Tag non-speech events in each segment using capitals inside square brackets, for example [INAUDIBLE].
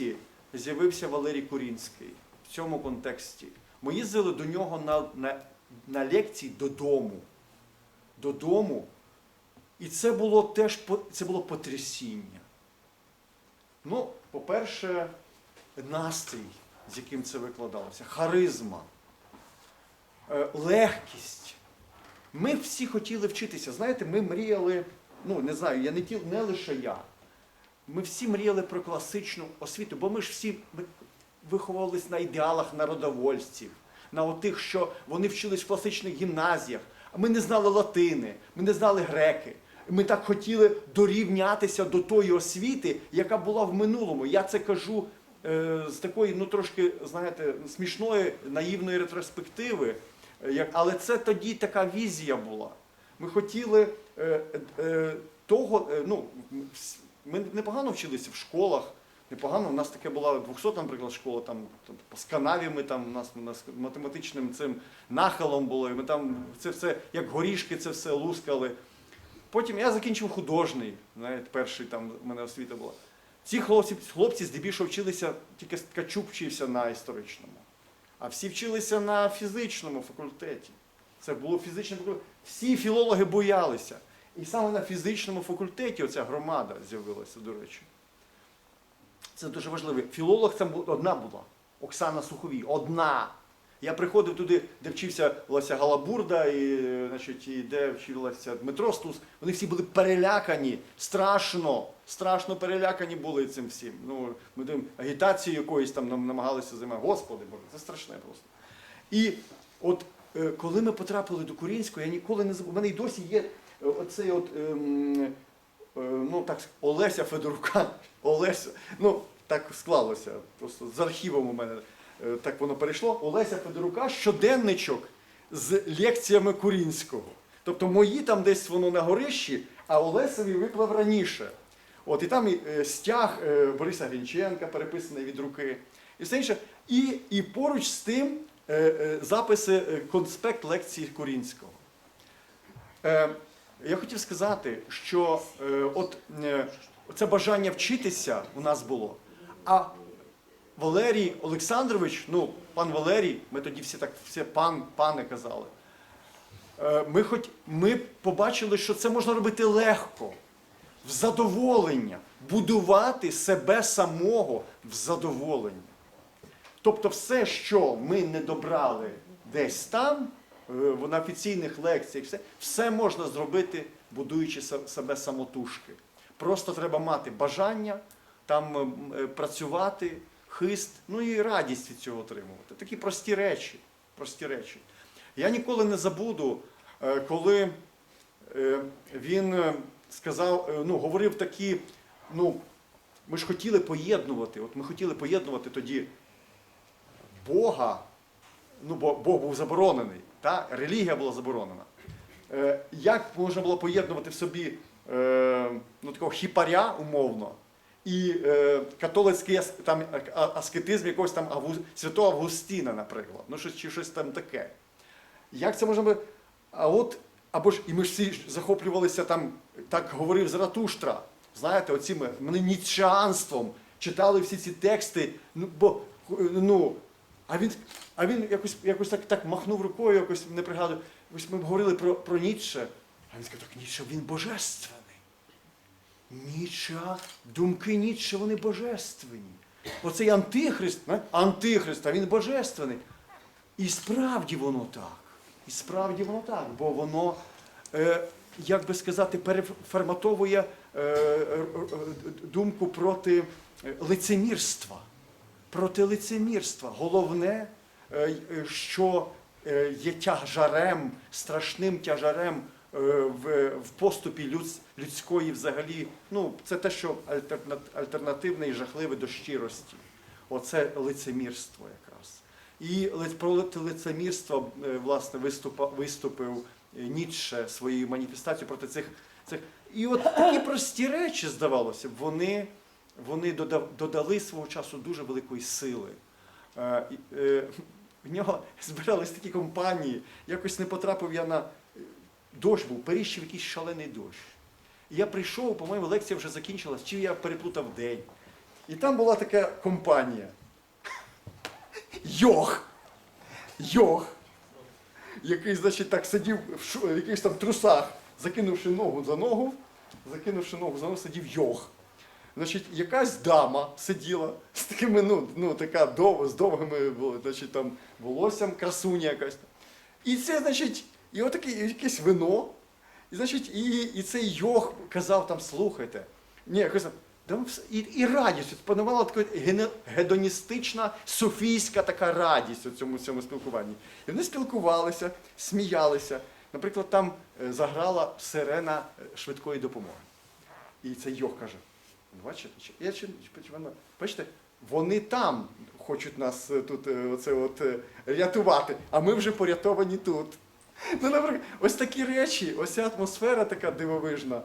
контексті з'явився Валерій Курінський. В цьому контексті. Ми їздили до нього на, на, на лекції додому. Додому. І це було теж це було потрясіння. Ну, по-перше, настрій, з яким це викладалося, харизма, е, легкість. Ми всі хотіли вчитися. Знаєте, ми мріяли, ну не знаю, я не, не лише я. Ми всі мріяли про класичну освіту, бо ми ж всі ми виховувались на ідеалах народовольців, на отих, що вони вчились в класичних гімназіях, а ми не знали латини, ми не знали греки. Ми так хотіли дорівнятися до тої освіти, яка була в минулому. Я це кажу е, з такої, ну трошки, знаєте, смішної, наївної ретроспективи. Е, як- Але це тоді така візія була. Ми хотіли е, е, того, е, ну, ми непогано вчилися в школах, непогано. У нас таке була 200, наприклад, школа, там, там по сканаві ми там, у нас, у нас математичним цим нахилом було, і ми там це все, як горішки, це все лускали. Потім я закінчив художній, навіть перший там в мене освіта була. Ці хлопці, хлопці здебільшого вчилися, тільки Ткачук вчився на історичному, а всі вчилися на фізичному факультеті. Це було фізичне факультет. Всі філологи боялися. І саме на фізичному факультеті оця громада з'явилася, до речі. Це дуже важливо. Філолог там одна була. Оксана Суховій. Одна. Я приходив туди, де вчився Леся Галабурда, і, значить, і де вчилася Дмитро Стус. Вони всі були перелякані, страшно, страшно перелякані були цим всім. Ну, ми там агітацією якоюсь там нам намагалися займати. Господи Боже, це страшне просто. І от коли ми потрапили до Курінського, я ніколи не забув. У мене й досі є е, оцей от. ем, е, ну так, Олеся Федорука, [LAUGHS] Олеся, ну так склалося, просто з архівом у мене е, так воно перейшло. Олеся Федорука щоденничок з лекціями Курінського. Тобто мої там десь воно на горищі, а Олесові виклав раніше. От і там і, е, стяг е, Бориса Грінченка, переписаний від руки, і все інше. І, і поруч з тим е, е, записи е, конспект лекції Курінського. Е, я хотів сказати, що е, от е, це бажання вчитися у нас було. А Валерій Олександрович, ну, пан Валерій, ми тоді всі так всі пан, пане казали. Е, ми, хоч, ми побачили, що це можна робити легко, в задоволення, будувати себе самого в задоволення. Тобто все, що ми не добрали десь там, е, на офіційних лекціях, все, все можна зробити, будуючи себе самотужки. Просто треба мати бажання там е, працювати, хист, ну і радість від цього отримувати. Такі прості речі. Прості речі. Я ніколи не забуду, е, коли е, він е, сказав, е, ну, говорив такі, ну, ми ж хотіли поєднувати, от ми хотіли поєднувати тоді Бога, ну бо Бог був заборонений, та? релігія була заборонена. Е, як можна було поєднувати в собі е, ну, такого хіпаря умовно і е, католицький там, аскетизм якогось там Авгу- святого Августіна, наприклад, ну щось, чи щось там таке. Як це можна було? А от, або ж і ми ж всі захоплювалися там, так говорив Заратуштра, знаєте, оцим ніцшеанством, читали всі ці тексти, ну, бо, ну, а він, а він якось, якось так, так махнув рукою, якось не пригадую. Ось ми говорили про, про Ніцше, а він сказав, так Ніцше, він божественний. Ніцше, думки Ніцше, вони божественні. Оцей антихрист, не? антихрист, а він божественний. І справді воно так. І справді воно так, бо воно, е, як би сказати, переформатовує е, е, думку проти е, лицемірства. Проти лицемірства. Головне, е, е, що е, є тяжарем, страшним тяжарем в, поступі людс- людської взагалі. Ну, це те, що альтерна- альтернативне і жахливе до щирості. Оце лицемірство якраз. І проти лицемірства власне виступив Ніцше своєю маніфестацією проти цих, цих. І от такі прості речі, здавалося б, вони, вони додали свого часу дуже великої сили. Е, е, В нього [LAUGHS] збирались такі компанії. Якось не потрапив я на е, дощ був, періщив якийсь шалений дощ. І я прийшов, по-моєму, лекція вже закінчилась, чи я переплутав день. І там була така компанія. Йох! Йох! Який, значить, так сидів в якихось там трусах, закинувши ногу за ногу, закинувши ногу за ногу, сидів йох. Значить, якась дама сиділа з такими, ну, ну така дов, з довгими значить, там, волоссям, красуня якась. І це, значить, і отаке якесь вино. І, значить, і, і цей йох казав там, слухайте. Ні, казав, да і, і радість, панувала така гедоністична, софійська така радість у цьому, цьому спілкуванні. І вони спілкувалися, сміялися. Наприклад, там е, заграла сирена е, швидкої допомоги. І цей йох каже: бачите, я чи, чи бачите, вони там хочуть нас е, тут е, оце от, е, рятувати, а ми вже порятовані тут. Ну, наприклад, ось такі речі, ось ця атмосфера така дивовижна.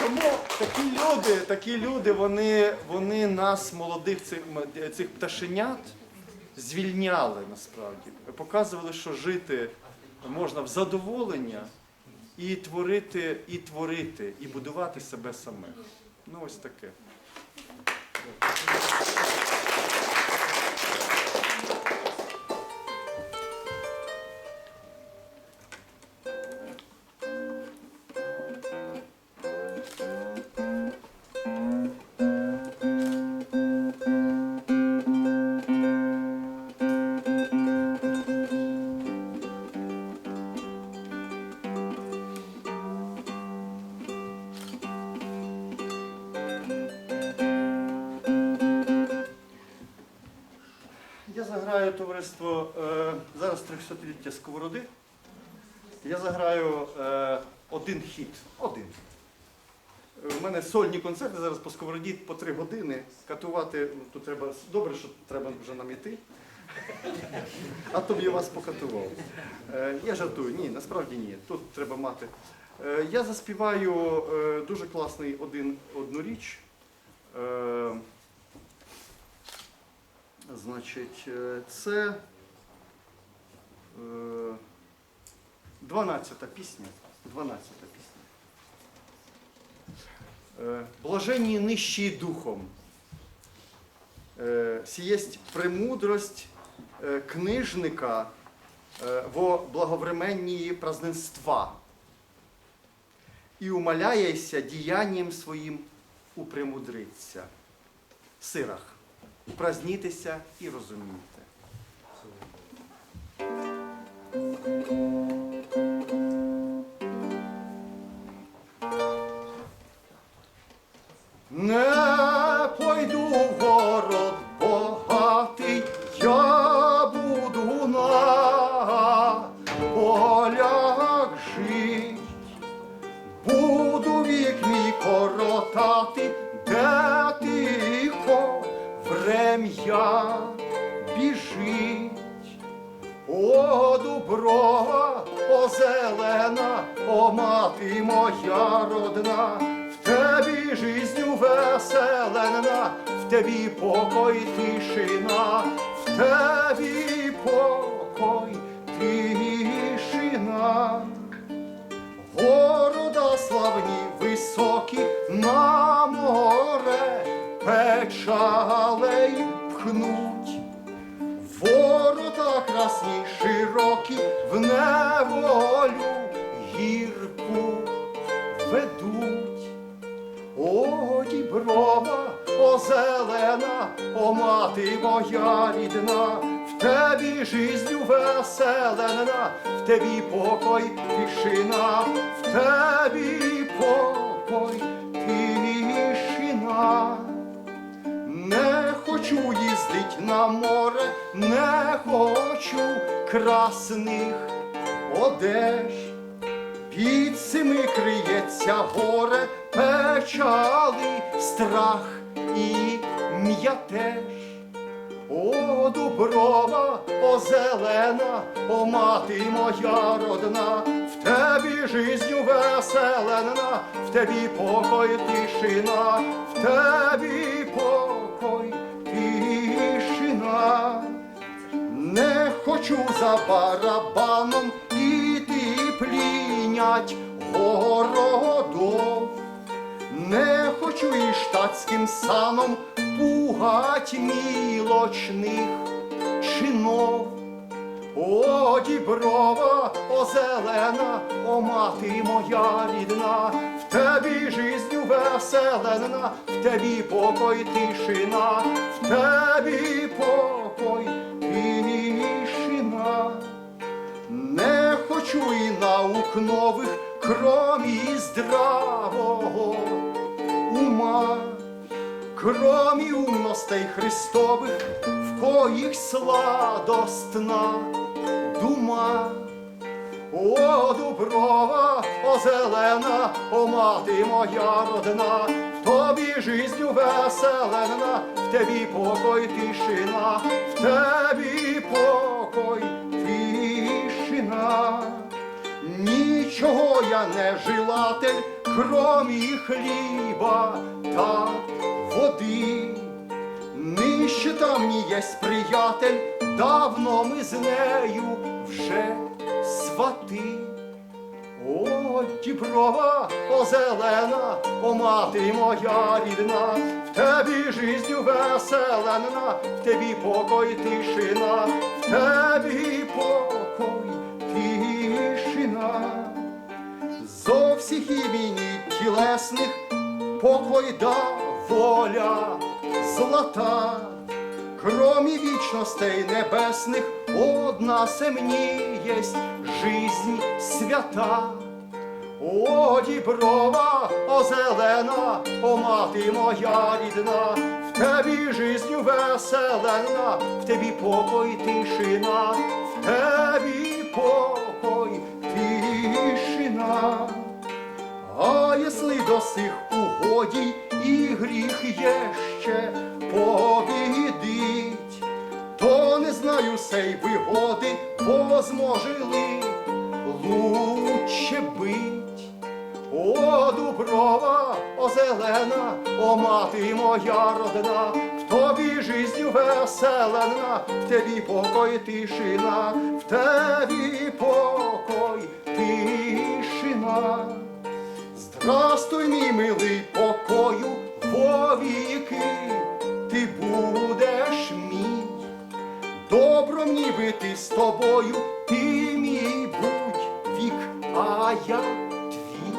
Тому такі люди, такі люди, вони, вони нас, молодих цих, цих пташенят, звільняли насправді. Показували, що жити можна в задоволення і творити, і творити, і будувати себе самих. Ну ось таке. Заграю товариство е, зараз 300-ліття сковороди. Я заграю е, один хіт. Один. У мене сольні концерти зараз по сковороді по три години. Катувати ну, тут треба добре, що треба вже нам іти. А то б я вас покатував. Е, я жартую, ні, насправді ні. Тут треба мати. Я заспіваю дуже класний один, одну річ. Е, Значить, е, це е, 12-та пісня. 12-та пісня. Е, Блаженні нижчі духом. Е, Сієсть премудрость е, книжника е, во благовременні праздненства. І умаляєся діянням своїм упремудриться. Сирах упразнітеся і розумійте. Не О, дуброва, о зелена, о мати моя родна, в тебі жизню веселена, в тебі покой тишина, в тебі покой тишина. Города славні, високі, на море печалей пхнуть. Ворота красні, широкі, в неволю гірку ведуть. О, діброва, о зелена, о мати моя рідна, в тебі жизнью веселена, в тебі покой тишина, в тебі покой хочу їздить на море, не хочу красних одеж. Під цими криється горе, печали, страх і м'ятеж. О, дуброва, о зелена, о мати моя родна, в тебі жизнью веселена, в тебі покой тишина, в тебі хочу за барабаном зайнять городов. Не хочу і штатським саном пугать мілочних чинов. О, діброва, о зелена, о мати моя рідна, в тебі жизню веселена, в тебі покой тишина, в тебі покой хочу і наук нових, кромі здравого ума. Кромі умностей Христових, в коїх сладостна дума. О, дуброва, о зелена, о мати моя родна, в тобі жизню веселена, в тебі покой тишина, в тебі покой. Нічого я не жилатель, кромі хліба та води. Нижче там мені єсть приятель, давно ми з нею вже свати. О, діброва, о зелена, о мати моя рідна, в тебі жизню веселена, в тебі покой тишина, в тебі покой. Зо всіх імені тілесних покой да воля злата, кромі вічностей небесних, одна єсть жизнь свята. О, діброва, о зелена, о мати моя рідна, в тебі жизнью веселена, в тебі покой тишина, в тебі покой тишина. А если до сих угодій і гріх є ще побідить, то не знаю сей вигоди, возможили лучше бить. О, дуброва, о зелена, о мати моя родна, в тобі жизнью веселена, в тебі покой тишина, в тебі покой тишина. Здрастуй, мій милий покою, вовіки, ти будеш мій. Добро мені бити з тобою, ти мій будь вік, а я твій.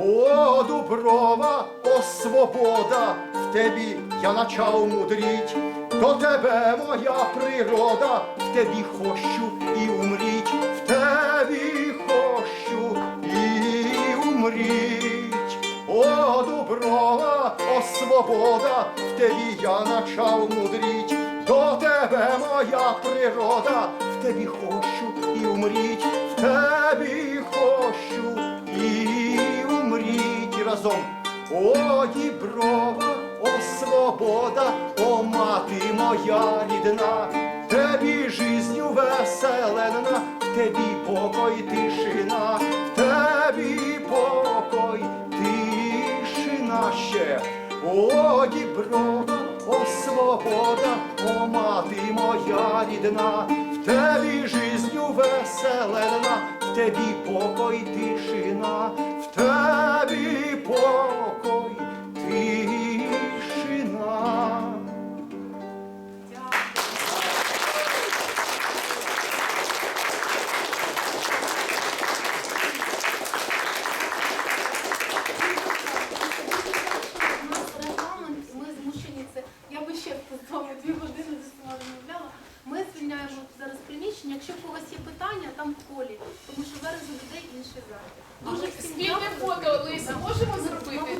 О, дуброва, о свобода, в тебі я начав мудріть, до тебе моя природа, в тебі хочу свобода, в тебі я начав мудріть, до тебе моя природа, в тебі хочу і умріть, в тебі хочу і умріть разом. О, діброва, о свобода, о мати моя рідна, в тебі жизнью веселена, в тебі покой тишина, в тебі покой тишина ще. О, дібро, о свобода, о мати моя рідна, в тебі жизнью веселена, в тебі покой тишина, в тебі покой